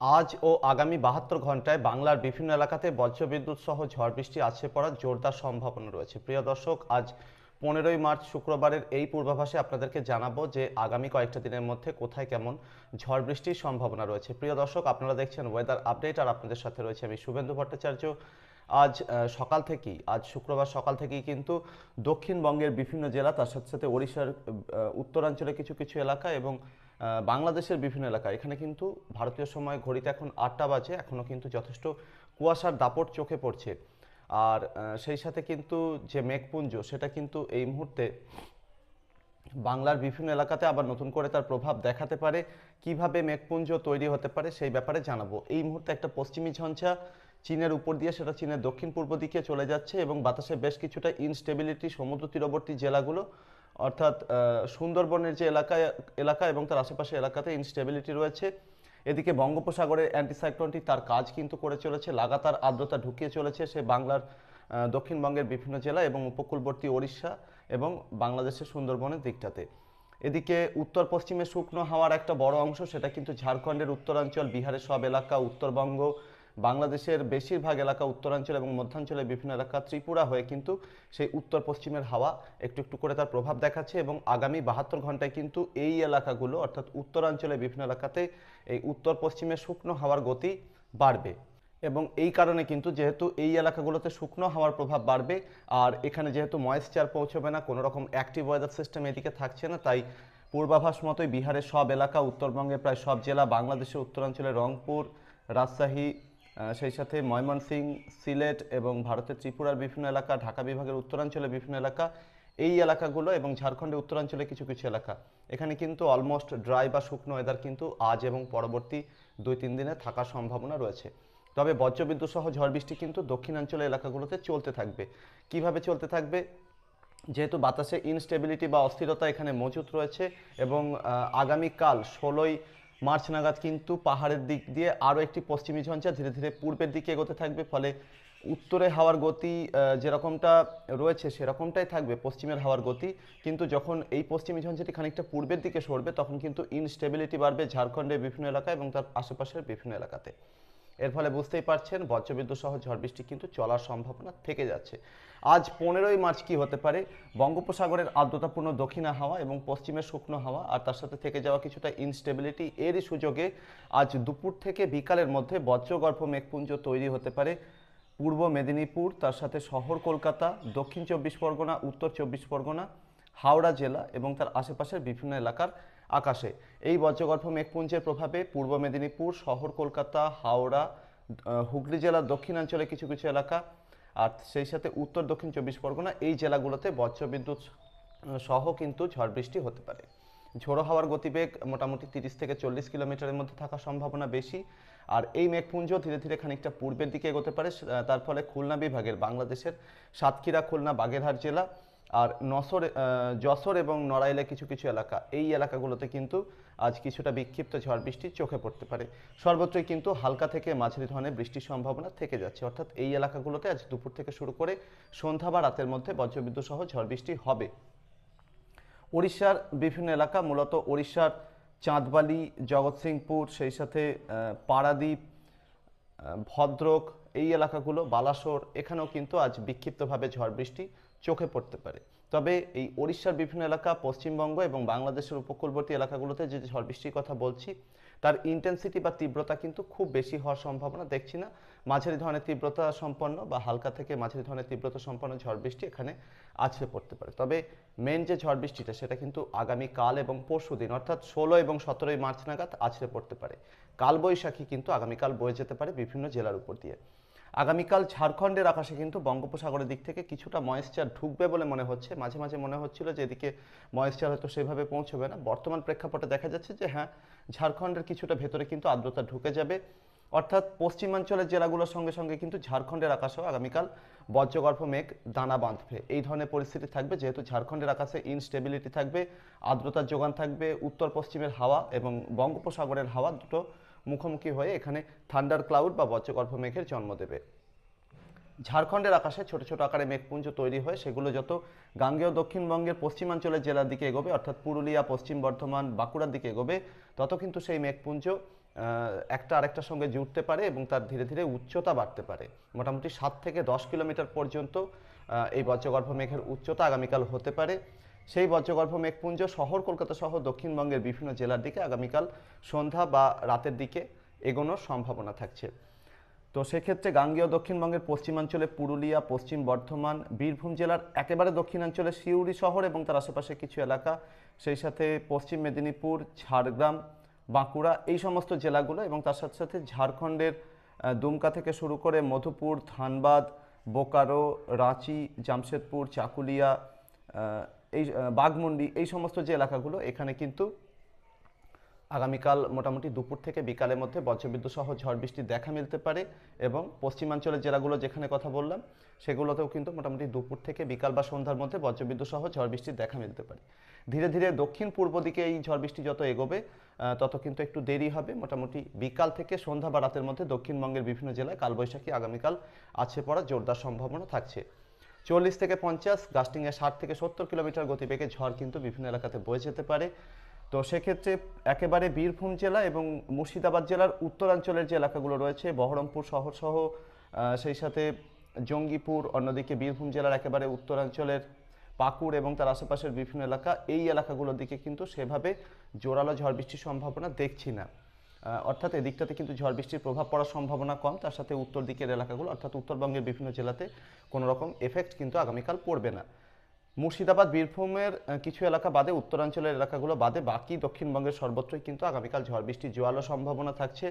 আজ ও আগামী বাহাত্তর ঘন্টায় বাংলার বিভিন্ন এলাকাতে বজ্রবিদ্যুৎ সহ ঝড় বৃষ্টি আছে পড়ার জোরদার সম্ভাবনা রয়েছে। প্রিয় দর্শক, আজ পনেরোই মার্চ শুক্রবারের এই পূর্বাভাসে আপনাদেরকে জানাব যে আগামী কয়েকটা দিনের মধ্যে কোথায় কেমন ঝড় বৃষ্টির সম্ভাবনা রয়েছে। প্রিয় দর্শক, আপনারা দেখছেন ওয়েদার আপডেট আর আপনাদের সাথে রয়েছে আমি শুভেন্দু ভট্টাচার্য। আজ সকাল থেকেই, আজ শুক্রবার সকাল থেকেই কিন্তু দক্ষিণবঙ্গের বিভিন্ন জেলা, তার সাথে সাথে ওড়িশার উত্তরাঞ্চলে কিছু কিছু এলাকা এবং বাংলাদেশের বিভিন্ন এলাকা এখানে কিন্তু ভারতীয় সময় ঘড়িতে এখন আটটা বাজে এখনও কিন্তু যথেষ্ট কুয়াশার দাপট চোখে পড়ছে। আর সেই সাথে কিন্তু যে মেঘপুঞ্জ, সেটা কিন্তু এই মুহূর্তে বাংলার বিভিন্ন এলাকাতে আবার নতুন করে তার প্রভাব দেখাতে পারে। কীভাবে মেঘপুঞ্জ তৈরি হতে পারে সেই ব্যাপারে জানাব। এই মুহূর্তে একটা পশ্চিমী ঝঞ্ঝা চীনের উপর দিয়ে, সেটা চীনের দক্ষিণ পূর্ব দিকে চলে যাচ্ছে এবং বাতাসে বেশ কিছুটা ইনস্টেবিলিটি সমুদ্র তীরবর্তী জেলাগুলো অর্থাৎ সুন্দরবনের যে এলাকায় এলাকা এবং তার আশেপাশে এলাকাতে ইনস্টেবিলিটি রয়েছে। এদিকে বঙ্গোপসাগরে অ্যান্টিসাইক্লোনটি তার কাজ কিন্তু করে চলেছে, লাগাতার আর্দ্রতা ঢুকিয়ে চলেছে সে বাংলার দক্ষিণবঙ্গের বিভিন্ন জেলা এবং উপকূলবর্তী ওড়িশা এবং বাংলাদেশের সুন্দরবনের দিকটাতে। এদিকে উত্তর পশ্চিমে শুকনো হাওয়ার একটা বড় অংশ, সেটা কিন্তু ঝাড়খণ্ডের উত্তরাঞ্চল, বিহারের সব এলাকা, উত্তরবঙ্গ বাংলাদেশের বেশিরভাগ এলাকা উত্তরাঞ্চল এবং মধ্যাঞ্চলের বিভিন্ন এলাকা ত্রিপুরা হয়ে কিন্তু সেই উত্তর পশ্চিমের হাওয়া একটু একটু করে তার প্রভাব দেখাচ্ছে এবং আগামী বাহাত্তর ঘন্টায় কিন্তু এই এলাকাগুলো, অর্থাৎ উত্তরাঞ্চলের বিভিন্ন এলাকাতে এই উত্তর পশ্চিমে শুকনো হাওয়ার গতি বাড়বে। এবং এই কারণে কিন্তু যেহেতু এই এলাকাগুলোতে শুকনো হাওয়ার প্রভাব বাড়বে, আর এখানে যেহেতু ময়েশ্চার পৌঁছবে না, কোনো রকম অ্যাক্টিভ ওয়েদার সিস্টেম এদিকে থাকছে না, তাই পূর্বাভাস মতোই বিহারের সব এলাকা, উত্তরবঙ্গের প্রায় সব জেলা, বাংলাদেশের উত্তরাঞ্চলে রংপুর, রাজশাহী সেই সাথে ময়মনসিং, সিলেট এবং ভারতের ত্রিপুরার বিভিন্ন এলাকা, ঢাকা বিভাগের উত্তরাঞ্চলের বিভিন্ন এলাকা, এই এলাকাগুলো এবং ঝাড়খণ্ডের উত্তরাঞ্চলে কিছু কিছু এলাকা। এখানে কিন্তু অলমোস্ট ড্রাই বা শুকনো ওয়েদার কিন্তু আজ এবং পরবর্তী দুই, তিন দিনে থাকার সম্ভাবনা রয়েছে। তবে বজ্রবিদ্যুৎ সহ ঝড় বৃষ্টি কিন্তু দক্ষিণাঞ্চলের এলাকাগুলোতে চলতে থাকবে। কীভাবে চলতে থাকবে? যেহেতু বাতাসে ইনস্টেবিলিটি বা অস্থিরতা এখানে মজুত রয়েছে এবং আগামীকাল ষোলোই মার্চ নাগাদ কিন্তু পাহাড়ের দিক দিয়ে আরও একটি পশ্চিমী ঝঞ্ঝা ধীরে ধীরে পূর্বের দিকে এগোতে থাকবে, ফলে উত্তরে হাওয়ার গতি যেরকমটা রয়েছে সেরকমটাই থাকবে পশ্চিমের হাওয়ার গতি। কিন্তু যখন এই পশ্চিমী ঝঞ্ঝাটি খানিকটা পূর্বের দিকে সরবে, তখন কিন্তু ইনস্টেবিলিটি বাড়বে ঝাড়খণ্ডের বিভিন্ন এলাকা এবং তার আশেপাশের বিভিন্ন এলাকাতে। এর ফলে বুঝতেই পারছেন, বজ্রবিদ্যুৎ সহ ঝড় বৃষ্টি কিন্তু চলার সম্ভাবনা থেকে যাচ্ছে। আজ পনেরোই মার্চ কি হতে পারে? বঙ্গোপসাগরের আর্দ্রতাপূর্ণ দক্ষিণা হাওয়া এবং পশ্চিমের শুকনো হাওয়া আর তার সাথে থেকে যাওয়া কিছুটা ইনস্টেবিলিটি এরই সুযোগে আজ দুপুর থেকে বিকালের মধ্যে বজ্রগর্ভ মেঘপুঞ্জ তৈরি হতে পারে। পূর্ব মেদিনীপুর, তার সাথে শহর কলকাতা, দক্ষিণ চব্বিশ পরগনা, উত্তর চব্বিশ পরগনা, হাওড়া জেলা এবং তার আশেপাশের বিভিন্ন এলাকার আকাশে। এই বজ্রগর্ভ মেঘপুঞ্জের প্রভাবে পূর্ব মেদিনীপুর, শহর কলকাতা, হাওড়া হুগলি জেলার দক্ষিণাঞ্চলে কিছু কিছু এলাকা, আর সেই সাথে উত্তর, দক্ষিণ চব্বিশ পরগনা, এই জেলাগুলোতে বজ্রবিদ্যুৎ সহ কিন্তু ঝড় বৃষ্টি হতে পারে। ঝোড়ো হাওয়ার গতিবেগ মোটামুটি তিরিশ থেকে চল্লিশ কিলোমিটারের মধ্যে থাকার সম্ভাবনা বেশি, আর এই মেঘপুঞ্জ ধীরে ধীরে খানিকটা পূর্বের দিকে এগোতে পারে তার ফলে খুলনা বিভাগের বাংলাদেশের সাতক্ষীরা, খুলনা, বাগেরহাট জেলা আর নসর যশোর এবং নড়াইলে কিছু কিছু এলাকা এই এলাকাগুলোতে কিন্তু আজ কিছুটা বিক্ষিপ্ত ঝড় বৃষ্টি চোখে পড়তে পারে। সর্বত্রই কিন্তু হালকা থেকে মাঝারি ধরনের বৃষ্টির সম্ভাবনা থেকে যাচ্ছে। অর্থাৎ এই এলাকাগুলোতে আজ দুপুর থেকে শুরু করে সন্ধ্যা বা রাতের মধ্যে বজ্রবিদ্যুৎ সহ ঝড় বৃষ্টি হবে। ওড়িশার বিভিন্ন এলাকা মূলত ওড়িশার চাঁদবালি জগৎসিংপুর সেই সাথে আহ, পারাদ্বীপ ভদ্রক এই এলাকাগুলো বালাসোর এখানেও কিন্তু আজ বিক্ষিপ্তভাবে ঝড় বৃষ্টি চোখে পড়তে পারে। তবে এই ওড়িশার বিভিন্ন এলাকা, পশ্চিমবঙ্গ এবং বাংলাদেশের উপকূলবর্তী এলাকাগুলোতে যে ঝড় বৃষ্টির কথা বলছি, তার ইন্টেন্সিটি বা তীব্রতা কিন্তু খুব বেশি হওয়ার সম্ভাবনা দেখছি না। মাঝারি ধরনের তীব্রতা সম্পন্ন বা হালকা থেকে মাঝারি ধরনের তীব্রতা সম্পন্ন ঝড় বৃষ্টি এখানে আছড়ে পড়তে পারে। তবে মেন যে ঝড় বৃষ্টিটা, সেটা কিন্তু আগামী কাল এবং পরশু দিন, অর্থাৎ ষোলো এবং সতেরোই মার্চ নাগাদ আছড়ে পড়তে পারে। কালবৈশাখী কিন্তু আগামীকাল বয়ে যেতে পারে বিভিন্ন জেলার উপর দিয়ে। আগামীকাল ঝাড়খণ্ডের আকাশে কিন্তু বঙ্গোপসাগরের দিক থেকে কিছুটা ময়েশ্চার ঢুকবে বলে মনে হচ্ছে। মাঝে মাঝে মনে হচ্ছিল যে এদিকে ময়েশ্চার হয়তো সেভাবে পৌঁছবে না। বর্তমান প্রেক্ষাপটে দেখা যাচ্ছে যে হ্যাঁ ঝাড়খণ্ডের কিছুটা ভেতরে কিন্তু আর্দ্রতা ঢুকে যাবে। অর্থাৎ পশ্চিমাঞ্চলের জেলাগুলোর সঙ্গে সঙ্গে কিন্তু ঝাড়খণ্ডের আকাশেও আগামীকাল বজ্রগর্ভ মেঘ, দানা বাঁধবে। এই ধরনের পরিস্থিতি থাকবে, যেহেতু ঝাড়খণ্ডের আকাশে ইনস্টেবিলিটি থাকবে, আর্দ্রতার যোগান থাকবে উত্তর পশ্চিমের হাওয়া এবং বঙ্গোপসাগরের হাওয়া দুটো মুখোমুখি হয়ে এখানে থান্ডার ক্লাউড বা বজ্রগর্ভ মেঘের জন্ম দেবে। ঝাড়খণ্ডের আকাশে ছোট ছোট আকারে মেঘপুঞ্জ তৈরি হয় সেগুলো যত গাঙ্গেয় দক্ষিণবঙ্গের পশ্চিমাঞ্চলের জেলার দিকে এগোবে, অর্থাৎ পুরুলিয়া, পশ্চিম বর্ধমান, বাঁকুড়ার দিকে এগোবে, তত কিন্তু সেই মেঘপুঞ্জ একটা আরেকটার সঙ্গে জুড়তে পারে এবং তার ধীরে ধীরে উচ্চতা বাড়তে পারে। মোটামুটি সাত থেকে দশ কিলোমিটার পর্যন্ত এই বজ্রগর্ভ মেঘের উচ্চতা আগামীকাল হতে পারে। সেই বজ্রগর্ভ মেঘপুঞ্জ শহর, কলকাতা সহ দক্ষিণবঙ্গের বিভিন্ন জেলার দিকে আগামীকাল সন্ধ্যা বা রাতের দিকে এগোনোর সম্ভাবনা থাকছে। তো সেক্ষেত্রে গাঙ্গেয় দক্ষিণবঙ্গের পশ্চিমাঞ্চলে পুরুলিয়া, পশ্চিম বর্ধমান, বীরভূম জেলার একেবারে দক্ষিণাঞ্চলে সিউড়ি শহর এবং তার আশেপাশে কিছু এলাকা, সেই সাথে পশ্চিম মেদিনীপুর, ঝাড়গ্রাম, বাঁকুড়া, এই সমস্ত জেলাগুলো এবং তার সাথে সাথে ঝাড়খণ্ডের দুমকা থেকে শুরু করে মধুপুর, ধানবাদ, বোকারো, রাঁচি, জামশেদপুর, চাকুলিয়া এই বাঘমুন্ডি, এই সমস্ত যে এলাকাগুলো, এখানে কিন্তু আগামীকাল মোটামুটি দুপুর থেকে বিকালের মধ্যে বজ্রবিদ্যুৎ সহ ঝড় বৃষ্টির দেখা মিলতে পারে এবং পশ্চিমাঞ্চলের জেলাগুলো যেখানে কথা বললাম, সেগুলোতেও কিন্তু মোটামুটি দুপুর থেকে বিকাল বা সন্ধ্যার মধ্যে বজ্রবিদ্যুৎ সহ ঝড় বৃষ্টির দেখা মিলতে পারে। ধীরে ধীরে দক্ষিণ পূর্ব দিকে এই ঝড় বৃষ্টি যত এগোবে তত কিন্তু একটু দেরি হবে। মোটামুটি বিকাল থেকে সন্ধ্যা বা রাতের মধ্যে দক্ষিণবঙ্গের বিভিন্ন জেলায় কালবৈশাখী আগামীকাল আছে পড়ার জোরদার সম্ভাবনা থাকছে। চল্লিশ থেকে পঞ্চাশ গাস্টিংয়ে ষাট থেকে সত্তর কিলোমিটার গতিবেগে ঝড় কিন্তু বিভিন্ন এলাকাতে বয়ে যেতে পারে। তো সেক্ষেত্রে একেবারে বীরভূম জেলা এবং মুর্শিদাবাদ জেলার উত্তরাঞ্চলের যে এলাকাগুলো রয়েছে, বহরমপুর শহর সহ সেই সাথে জঙ্গিপুর, অন্যদিকে বীরভূম জেলার একেবারে উত্তরাঞ্চলের পাকুড় এবং তার আশেপাশের বিভিন্ন এলাকা, এই এলাকাগুলোর দিকে কিন্তু সেভাবে জোরালো ঝড় বৃষ্টির সম্ভাবনা দেখছি না। অর্থাৎ এদিকটাতে কিন্তু ঝড় বৃষ্টির প্রভাব পড়ার সম্ভাবনা কম। তার সাথে উত্তর দিকের এলাকাগুলো, অর্থাৎ উত্তরবঙ্গের বিভিন্ন জেলাতে কোনো রকম এফেক্ট কিন্তু আগামীকাল পড়বে না। মুর্শিদাবাদ, বীরভূমের কিছু এলাকা বাদে, উত্তরাঞ্চলের এলাকাগুলো বাদে, বাকি দক্ষিণবঙ্গের সর্বত্রই কিন্তু আগামীকাল ঝড় বৃষ্টির জোয়ালো সম্ভাবনা থাকছে।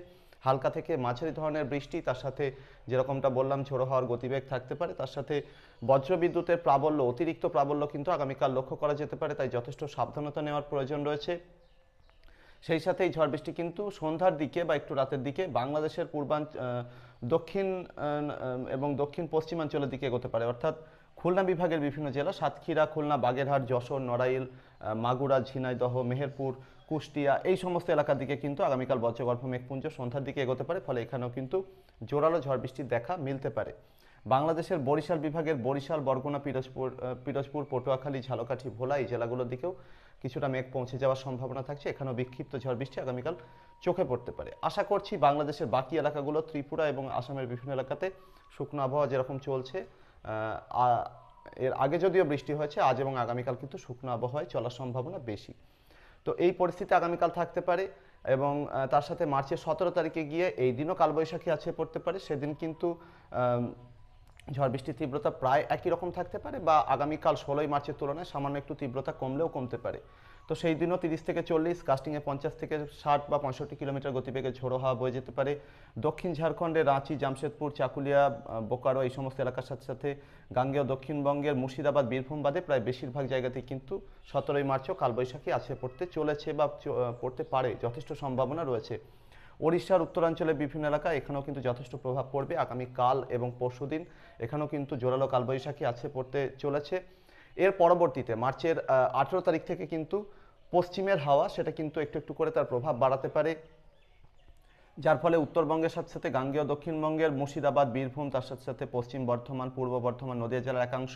হালকা থেকে মাঝারি ধরনের বৃষ্টি, তার সাথে যেরকমটা বললাম, ঝোড়ো হওয়ার গতিবেগ থাকতে পারে। তার সাথে বজ্রবিদ্যুতের প্রাবল্য, অতিরিক্ত প্রাবল্য কিন্তু আগামীকাল লক্ষ্য করা যেতে পারে। তাই যথেষ্ট সাবধানতা নেওয়ার প্রয়োজন রয়েছে। সেই সাথে এই ঝড় বৃষ্টি কিন্তু সন্ধ্যার দিকে বা একটু রাতের দিকে বাংলাদেশের পূর্বাঞ্চ দক্ষিণ এবং দক্ষিণ পশ্চিমাঞ্চলের দিকে এগোতে পারে। অর্থাৎ খুলনা বিভাগের বিভিন্ন জেলা, সাতক্ষীরা, খুলনা, বাগেরহাট, যশোর, নড়াইল মাগুরা, ঝিনাইদহ, মেহেরপুর, কুষ্টিয়া এই সমস্ত এলাকার দিকে কিন্তু আগামীকাল বজ্রগর্ভ মেঘপুঞ্জ সন্ধ্যার দিকে এগোতে পারে, ফলে এখানেও কিন্তু জোরালো ঝড় বৃষ্টির দেখা মিলতে পারে। বাংলাদেশের বরিশাল বিভাগের বরিশাল, বরগুনা, পিরোজপুর পিরোজপুর, পটুয়াখালী, ঝালকাঠি ভোলা এই জেলাগুলোর দিকেও কিছুটা মেঘ পৌঁছে যাওয়ার সম্ভাবনা থাকছে। এখানেও বিক্ষিপ্ত ঝড় বৃষ্টি আগামীকাল চোখে পড়তে পারে। আশা করছি বাংলাদেশের বাকি এলাকাগুলো, ত্রিপুরা এবং আসামের বিভিন্ন এলাকাতে শুকনো আবহাওয়া যেরকম চলছে এর আগে যদিও বৃষ্টি হয়েছে, আজ এবং আগামীকাল কিন্তু শুকনো আবহাওয়ায় চলার সম্ভাবনা বেশি। তো এই পরিস্থিতি আগামীকাল থাকতে পারে এবং তার সাথে মার্চের সতেরো তারিখে গিয়ে এই দিনও কালবৈশাখী আছে পড়তে পারে। সেদিন কিন্তু ঝড় বৃষ্টির তীব্রতা প্রায় একই রকম থাকতে পারে বা আগামীকাল ষোলোই মার্চের তুলনায় সামান্য একটু তীব্রতা কমলেও কমতে পারে। তো সেই দিনও তিরিশ থেকে চল্লিশ, কাস্টিংয়ে পঞ্চাশ থেকে ষাট বা পঁয়ষট্টি কিলোমিটার গতিবেগে ঝোড়ো হাওয়া বয়ে যেতে পারে। দক্ষিণ ঝাড়খণ্ডে রাঁচি, জামশেদপুর, চাকুলিয়া বোকারো এই সমস্ত এলাকার সাথে সাথে গাঙ্গেয় দক্ষিণবঙ্গের মুর্শিদাবাদ, বীরভূম বাদে প্রায় বেশিরভাগ জায়গাতেই কিন্তু সতেরোই মার্চও কালবৈশাখী আছে পড়তে চলেছে বা পড়তে পারে। যথেষ্ট সম্ভাবনা রয়েছে। ওড়িশার উত্তরাঞ্চলের বিভিন্ন এলাকা এখানেও কিন্তু যথেষ্ট প্রভাব পড়বে আগামী কাল এবং পরশুদিন এখানেও কিন্তু জোরালো কালবৈশাখী আছে পড়তে চলেছে। এর পরবর্তীতে মার্চের আঠেরো তারিখ থেকে কিন্তু পশ্চিমের হাওয়া, সেটা কিন্তু একটু একটু করে তার প্রভাব বাড়াতে পারে। যার ফলে উত্তরবঙ্গের সাথে সাথে গাঙ্গেয়, দক্ষিণবঙ্গের মুর্শিদাবাদ, বীরভূম, তার সাথে সাথে পশ্চিম বর্ধমান, পূর্ব বর্ধমান, নদীয়া জেলার একাংশ,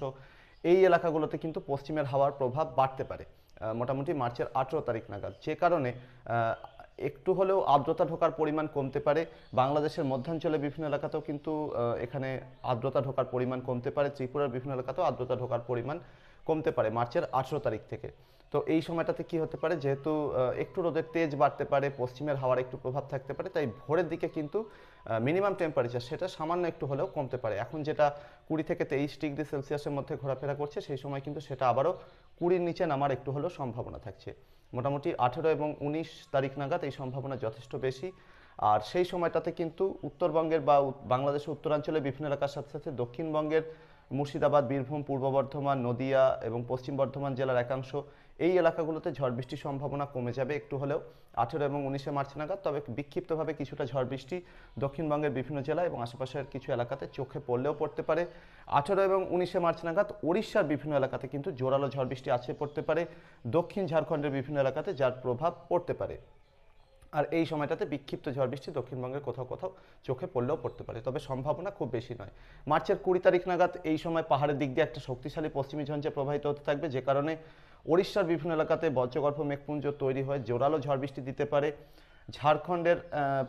এই এলাকাগুলোতে কিন্তু পশ্চিমের হাওয়ার প্রভাব বাড়তে পারে। মোটামুটি মার্চের আঠেরো তারিখ নাগাদ। যে কারণে একটু হলেও আর্দ্রতা ঢোকার পরিমাণ কমতে পারে। বাংলাদেশের মধ্যাঞ্চলে বিভিন্ন এলাকাতেও কিন্তু এখানে আর্দ্রতা ঢোকার পরিমাণ কমতে পারে। ত্রিপুরার বিভিন্ন এলাকাতেও আর্দ্রতা ঢোকার পরিমাণ কমতে পারে মার্চের আঠেরো তারিখ থেকে। তো এই সময়টাতে কি হতে পারে? যেহেতু একটু রোদের তেজ বাড়তে পারে, পশ্চিমের হাওয়ার একটু প্রভাব থাকতে পারে, তাই ভোরের দিকে কিন্তু মিনিমাম টেম্পারেচার সেটা সামান্য একটু হলেও কমতে পারে। এখন যেটা কুড়ি থেকে তেইশ ডিগ্রি সেলসিয়াসের মধ্যে ঘোরাফেরা করছে, সেই সময় কিন্তু সেটা আবারও কুড়ির নিচে নামার একটু হলেও সম্ভাবনা থাকছে। মোটামুটি আঠেরো এবং উনিশ তারিখ নাগাদ এই সম্ভাবনা যথেষ্ট বেশি। আর সেই সময়টাতে কিন্তু উত্তরবঙ্গের বা বাংলাদেশের উত্তরাঞ্চলে বিভিন্ন এলাকার সাথে সাথে দক্ষিণবঙ্গের মুর্শিদাবাদ, বীরভূম, পূর্ব বর্ধমান, নদিয়া এবং পশ্চিম বর্ধমান জেলার একাংশ এই এলাকাগুলোতে ঝড় বৃষ্টির সম্ভাবনা কমে যাবে একটু হলেও। আঠেরো এবং উনিশে মার্চ নাগাদ, তবে বিক্ষিপ্তভাবে কিছুটা ঝড় বৃষ্টি দক্ষিণবঙ্গের বিভিন্ন জেলা এবং আশেপাশের কিছু এলাকাতে চোখে পড়লেও পড়তে পারে। আঠেরো এবং উনিশে মার্চ নাগাদ ওড়িশার বিভিন্ন এলাকাতে কিন্তু জোরালো ঝড় বৃষ্টি আছে পড়তে পারে। দক্ষিণ ঝাড়খণ্ডের বিভিন্ন এলাকাতে যার প্রভাব পড়তে পারে। আর এই সময়টাতে বিক্ষিপ্ত ঝড় বৃষ্টি দক্ষিণবঙ্গের কোথাও কোথাও চোখে পড়লেও পড়তে পারে, তবে সম্ভাবনা খুব বেশি নয়। মার্চের কুড়ি তারিখ নাগাদ এই সময় পাহাড়ের দিক দিয়ে একটা শক্তিশালী পশ্চিমী ঝঞ্ঝে প্রবাহিত হতে থাকবে, যে কারণে ওড়িশার বিভিন্ন এলাকাতে বজ্রগর্ভ মেঘপুঞ্জ তৈরি হয়ে। জোরালো ঝড় বৃষ্টি দিতে পারে। ঝাড়খণ্ডের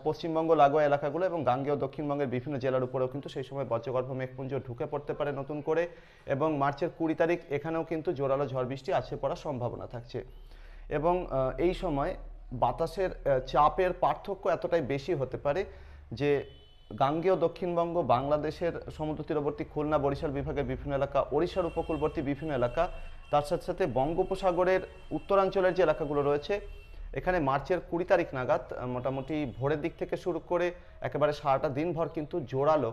পশ্চিমবঙ্গ, লাগোয়া এলাকাগুলো এবং গাঙ্গেয় দক্ষিণবঙ্গের বিভিন্ন জেলার উপরেও কিন্তু সেই সময় বজ্রগর্ভ মেঘপুঞ্জ ঢুকে পড়তে পারে নতুন করে এবং মার্চের কুড়ি তারিখ এখানেও কিন্তু জোরালো ঝড় বৃষ্টি আছে পড়ার সম্ভাবনা থাকছে। এবং এই সময় বাতাসের চাপের পার্থক্য এতটাই বেশি হতে পারে যে গাঙ্গেয় দক্ষিণবঙ্গ, বাংলাদেশের সমুদ্র তীরবর্তী খুলনা, বরিশাল বিভাগের বিভিন্ন এলাকা, ওড়িশার উপকূলবর্তী বিভিন্ন এলাকা তার সাথে সাথে বঙ্গোপসাগরের উত্তরাঞ্চলের যে এলাকাগুলো রয়েছে, এখানে মার্চের কুড়ি তারিখ নাগাদ মোটামুটি ভোরের দিক থেকে শুরু করে একেবারে সারাটা দিনভর কিন্তু জোরালো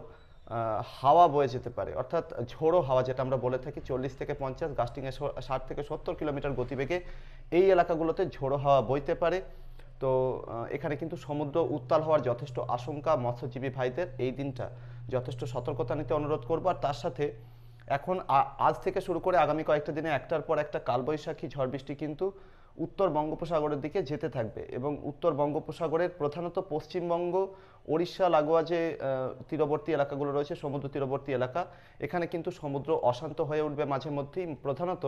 হাওয়া বয়ে যেতে পারে। অর্থাৎ ঝোড়ো হাওয়া যেটা আমরা বলে থাকি, চল্লিশ থেকে পঞ্চাশ গাস্টিংয়ে ষাট থেকে সত্তর কিলোমিটার গতিবেগে এই এলাকাগুলোতে ঝোড়ো হাওয়া বইতে পারে। তো এখানে কিন্তু সমুদ্র উত্তাল হওয়ার যথেষ্ট আশঙ্কা মৎস্যজীবী ভাইদের। এই দিনটা যথেষ্ট সতর্কতা নিতে অনুরোধ করব। আর তার সাথে এখন আজ থেকে শুরু করে আগামী কয়েকটা দিনে একটার পর একটা কালবৈশাখী ঝড় বৃষ্টি কিন্তু উত্তর বঙ্গোপসাগরের দিকে যেতে থাকবে এবং উত্তর বঙ্গোপসাগরের প্রধানত পশ্চিমবঙ্গ ওড়িশা, লাগোয়া যে তীরবর্তী এলাকাগুলো রয়েছে, সমুদ্র তীরবর্তী এলাকা, এখানে কিন্তু সমুদ্র অশান্ত হয়ে উঠবে মাঝে মধ্যেই। প্রধানত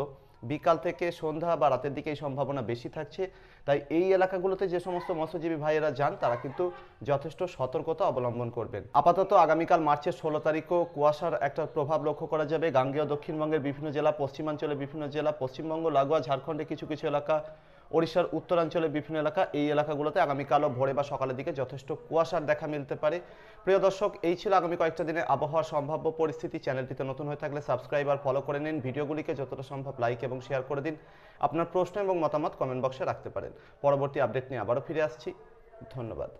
বিকাল থেকে সন্ধ্যা বা রাতের দিকে এই সম্ভাবনা বেশি থাকছে। তাই এই এলাকাগুলোতে যে সমস্ত মৎস্যজীবী ভাইয়েরা যান, তারা কিন্তু যথেষ্ট সতর্কতা অবলম্বন করবেন। আপাতত আগামীকাল মার্চের ষোলো তারিখও কুয়াশার একটা প্রভাব লক্ষ্য করা যাবে। গাঙ্গেয় দক্ষিণবঙ্গের বিভিন্ন জেলা, পশ্চিমাঞ্চলের বিভিন্ন জেলা, পশ্চিমবঙ্গ, লাগোয়া, ঝাড়খণ্ডের কিছু কিছু এলাকা ওড়িশার উত্তরাঞ্চলে বিভিন্ন এলাকা, এই এলাকাগুলোতে আগামীকালও ভোরে বা সকালের দিকে যথেষ্ট কুয়াশার দেখা মিলতে পারে। প্রিয় দর্শক, এই ছিল আগামী কয়েকটা দিনে আবহাওয়ার সম্ভাব্য পরিস্থিতি। চ্যানেলটিতে নতুন হয়ে থাকলে সাবস্ক্রাইব আর ফলো করে নিন। ভিডিওগুলিকে যতটা সম্ভব লাইক এবং শেয়ার করে দিন। আপনার প্রশ্ন এবং মতামত কমেন্ট বক্সে রাখতে পারেন। পরবর্তী আপডেট নিয়ে আবারও ফিরে আসছি। ধন্যবাদ।